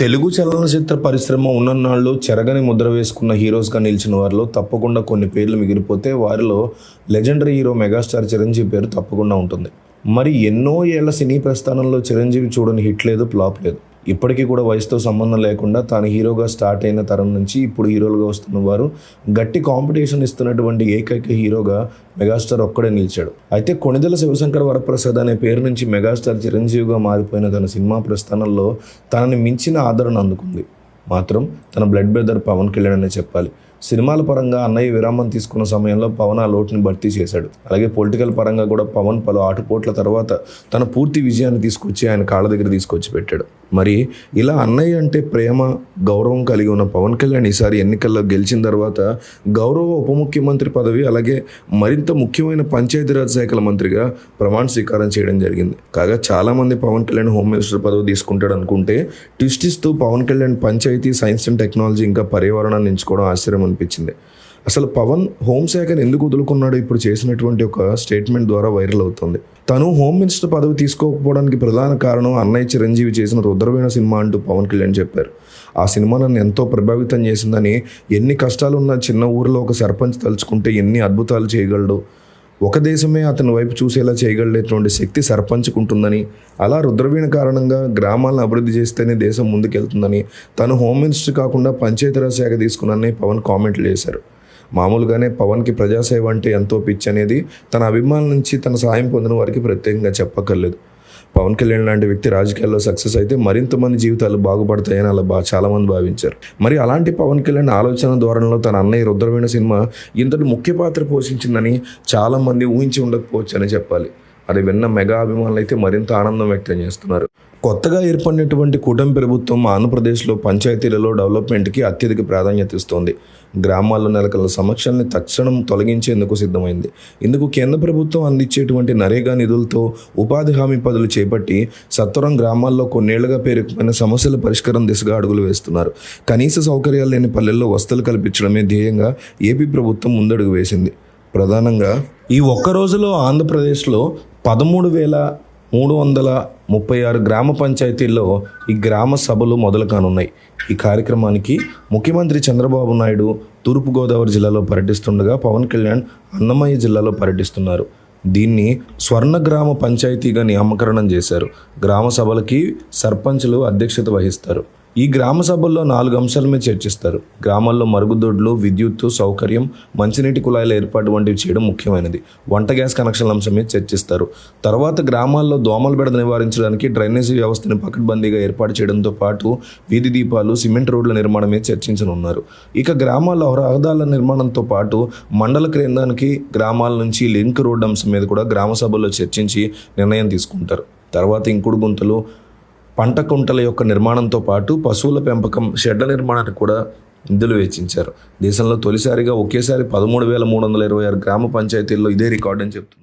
తెలుగు చలనచిత్ర పరిశ్రమ ఉన్ననాళ్ళు చెరగని ముద్ర వేసుకున్న హీరోస్గా నిలిచిన వారిలో తప్పకుండా కొన్ని పేర్లు మిగిలిపోతే వారిలో లెజెండరీ హీరో మెగాస్టార్ చిరంజీవి పేరు తప్పకుండా ఉంటుంది. మరి ఎన్నో ఏళ్ళ సినీ ప్రస్థానంలో చిరంజీవి చూడని హిట్ లేదు ఫ్లాప్ లేదు. ఇప్పటికీ కూడా వయసుతో సంబంధం లేకుండా తాను హీరోగా స్టార్ట్ అయిన తరం నుంచి ఇప్పుడు హీరోలుగా వస్తున్న వారు గట్టి కాంపిటీషన్ ఇస్తున్నటువంటి ఏకైక హీరోగా మెగాస్టార్ ఒక్కడే నిలిచాడు. అయితే కొణిదెల శివశంకర్ వరప్రసాద్ అనే పేరు నుంచి మెగాస్టార్ చిరంజీవిగా మారిపోయిన తన సినిమా ప్రస్థానంలో తనని మించిన ఆదరణ అందుకుంది. మాత్రం తన బ్లడ్ బ్రదర్ పవన్ కళ్యాణ్ అనే చెప్పాలి. సినిమాల పరంగా అన్నయ్య విరామం తీసుకున్న సమయంలో పవన్ ఆ లోటుని భర్తీ చేశాడు. అలాగే పొలిటికల్ పరంగా కూడా పవన్ పలు ఆటుపోట్ల తర్వాత తన పూర్తి విజయాన్ని తీసుకొచ్చి ఆయన కాళ్ళ దగ్గర తీసుకొచ్చి పెట్టాడు. మరి ఇలా అన్నయ్య అంటే ప్రేమ గౌరవం కలిగి ఉన్న పవన్ కళ్యాణ్ ఈసారి ఎన్నికల్లో గెలిచిన తర్వాత గౌరవ ఉప ముఖ్యమంత్రి పదవి అలాగే మరింత ముఖ్యమైన పంచాయతీరాజ్ శాఖల మంత్రిగా ప్రమాణ స్వీకారం చేయడం జరిగింది. కాగా చాలామంది పవన్ కళ్యాణ్ హోమ్ మినిస్టర్ పదవి తీసుకుంటాడు అనుకుంటే ట్విస్ట్ ఇస్తూ Pawan Kalyan panchayati science and technology ఇంకా పర్యావరణాన్ని ఎంచుకోవడం ఆశ్చర్యం అనిపించింది. అసలు పవన్ హోంశాఖను ఎందుకు వదులుకున్నాడో ఇప్పుడు చేసినటువంటి ఒక స్టేట్మెంట్ ద్వారా వైరల్ అవుతుంది. తను హోమ్ మినిస్టర్ పదవి తీసుకోకపోవడానికి ప్రధాన కారణం అన్నయ్య చిరంజీవి చేసిన రుద్రవీణ సినిమా అంటూ పవన్ కళ్యాణ్ చెప్పారు. ఆ సినిమా నన్ను ఎంతో ప్రభావితం చేసిందని ఎన్ని కష్టాలు ఉన్న చిన్న ఊరిలో ఒక సర్పంచ్ తలుచుకుంటే ఎన్ని అద్భుతాలు చేయగలడు? ఒక దేశమే అతని వైపు చూసేలా చేయగలిగేటువంటి శక్తి సర్పంచుకుంటుందని అలా రుద్రవీణ కారణంగా గ్రామాలను అభివృద్ధి చేస్తేనే దేశం ముందుకెళ్తుందని తను హోమ్ మినిస్టర్ కాకుండా పంచాయతీరాజ్ శాఖ తీసుకున్నానని పవన్ కామెంట్లు చేశారు. మామూలుగానే పవన్కి ప్రజాసేవ అంటే ఎంతో పిచ్చి అనేది తన అభిమానుల నుంచి తన సాయం పొందిన వారికి ప్రత్యేకంగా చెప్పక్కర్లేదు. పవన్ కళ్యాణ్ లాంటి వ్యక్తి రాజకీయాల్లో సక్సెస్ అయితే మరింత మంది జీవితాలు బాగుపడతాయని అలా బా చాలామంది భావించారు. మరి అలాంటి పవన్ కళ్యాణ్ ఆలోచన ధోరణిలో తన అన్నయ్య రుద్రమైన సినిమా ఇంతటి ముఖ్య పాత్ర పోషించిందని చాలామంది ఊహించి ఉండకపోవచ్చు అని చెప్పాలి. అది విన్న మెగా అభిమానులు అయితే మరింత ఆనందం వ్యక్తం చేస్తున్నారు. కొత్తగా ఏర్పడినటువంటి కూటమి ప్రభుత్వం ఆంధ్రప్రదేశ్లో పంచాయతీలలో డెవలప్మెంట్కి అత్యధిక ప్రాధాన్యత ఇస్తోంది. గ్రామాల్లో నెలకొన్న సమస్యల్ని తక్షణం తొలగించేందుకు సిద్ధమైంది. ఇందుకు కేంద్ర ప్రభుత్వం అందించేటువంటి నరేగా నిధులతో ఉపాధి హామీ పదులు చేపట్టి సత్వరం గ్రామాల్లో కొన్నేళ్ళుగా పేరుకుపోయిన సమస్యల పరిష్కారం దిశగా అడుగులు వేస్తున్నారు. కనీస సౌకర్యాలు లేని పల్లెల్లో వసతులు కల్పించడమే ధ్యేయంగా ఏపీ ప్రభుత్వం ముందడుగు వేసింది. ప్రధానంగా ఈ ఒక్క రోజులో ఆంధ్రప్రదేశ్లో పదమూడు వేల మూడు వందల ముప్పై ఆరు గ్రామ పంచాయతీల్లో ఈ గ్రామ సభలు మొదలు కానున్నాయి ఈ కార్యక్రమానికి ముఖ్యమంత్రి చంద్రబాబు నాయుడు తూర్పుగోదావరి జిల్లాలో పర్యటిస్తుండగా పవన్ కళ్యాణ్ అన్నమయ్య జిల్లాలో పర్యటిస్తున్నారు. దీన్ని స్వర్ణ గ్రామ పంచాయతీగా నామకరణం చేశారు. గ్రామ సభలకి సర్పంచులు అధ్యక్షత వహిస్తారు. ఈ గ్రామ సభల్లో నాలుగు అంశాల మీద చర్చిస్తారు. గ్రామాల్లో మరుగుదొడ్లు విద్యుత్తు సౌకర్యం మంచినీటి కుళాయిల ఏర్పాటు వంటివి చేయడం ముఖ్యమైనది. వంట గ్యాస్ కనెక్షన్ల అంశం మీద చర్చిస్తారు. తర్వాత గ్రామాల్లో దోమల బెడద నివారించడానికి డ్రైనేజీ వ్యవస్థను పకడ్బందీగా ఏర్పాటు చేయడంతో పాటు వీధి దీపాలు సిమెంట్ రోడ్ల నిర్మాణం మీద చర్చించనున్నారు. ఇక గ్రామాల్లో రహదారుల నిర్మాణంతో పాటు మండల కేంద్రానికి గ్రామాల నుంచి లింక్ రోడ్ అంశం మీద కూడా గ్రామ సభల్లో చర్చించి నిర్ణయం తీసుకుంటారు. తర్వాత ఇంకుడు గుంతలు పంట కుంటల యొక్క నిర్మాణంతో పాటు పశువుల పెంపకం షెడ్ల నిర్మాణానికి కూడా నిధులు వెచ్చించారు. దేశంలో తొలిసారిగా ఒకేసారి పదమూడు వేల మూడు వందల ఇరవై ఆరు గ్రామ పంచాయతీల్లో ఇదే రికార్డు అని చెప్తున్నారు.